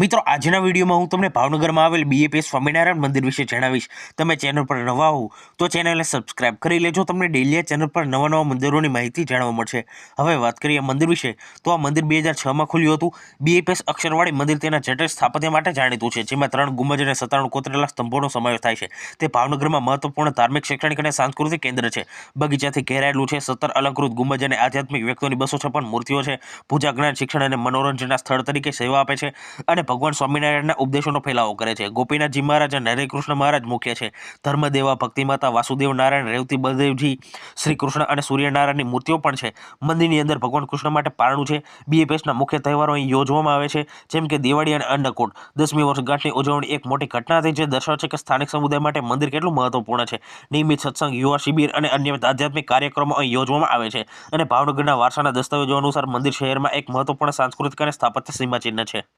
મિત્રો, આજના વિડીયોમાં હું તમને ભાવનગરમાં આવેલ બીએપીએસ સ્વામિનારાયણ મંદિર વિશે જણાવીશ. તમે ચેનલ પર નવા હો તો ચેનલને સબસ્ક્રાઇબ કરી લેજો. તમને ડેલી ચેનલ પર નવા નવા મંદિરોની માહિતી જાણવા મળશે. હવે વાત કરીએ મંદિર વિશે, તો આ મંદિર બે હજાર છમાં ખુલ્યું હતું. બીએપીએસ અક્ષરવાળી મંદિર તેના જટિલ સ્થાપત્ય માટે જાણીતું છે, જેમાં ત્રણ ગુંબજ અને સત્તાણું કોતરેલા સ્તંભોનો સમાવેશ થાય છે. તે ભાવનગરમાં મહત્વપૂર્ણ ધાર્મિક, શૈક્ષણિક અને સાંસ્કૃતિક કેન્દ્ર છે. બગીચાથી ઘેરાયેલું છે સત્તર અલંકૃત ગુંબજ અને આધ્યાત્મિક વ્યક્તિઓની બસો છપ્પન મૂર્તિઓ છે. પૂજા જ્ઞાન, શિક્ષણ અને મનોરંજનના સ્થળ તરીકે સેવા આપે છે અને ભગવાન સ્વામિનારાયણના ઉપદેશોનો ફેલાવો કરે છે. ગોપીનાથજી મહારાજ અને હરે કૃષ્ણ મહારાજ મુખ્ય છે. ધર્મદેવા ભક્તિમાતા વાસુદેવ નારાયણ, રેવતી બલદેવજી શ્રી કૃષ્ણ અને સૂર્યનારાયણની મૂર્તિઓ પણ છે. મંદિરની અંદર ભગવાન કૃષ્ણ માટે પારણું છે. બીએપીએસના મુખ્ય તહેવારો અહીં યોજવામાં આવે છે. જેમ કે દિવાળી અને અન્નકૂટ. દસમી વર્ષગાંઠની ઉજવણી એક મોટી ઘટના હતી જે દર્શાવે છે કે સ્થાનિક સમુદાય માટે મંદિર કેટલું મહત્વપૂર્ણ છે. નિયમિત સત્સંગ, યુવા શિબિર અને અન્ય આધ્યાત્મિક કાર્યક્રમો અહીં યોજવામાં આવે છે. અને ભાવનગરના વારસાના દસ્તાવેજો અનુસાર મંદિર શહેરમાં એક મહત્વપૂર્ણ સાંસ્કૃતિક અને સ્થાપત્ય સીમાચિહ્ન છે.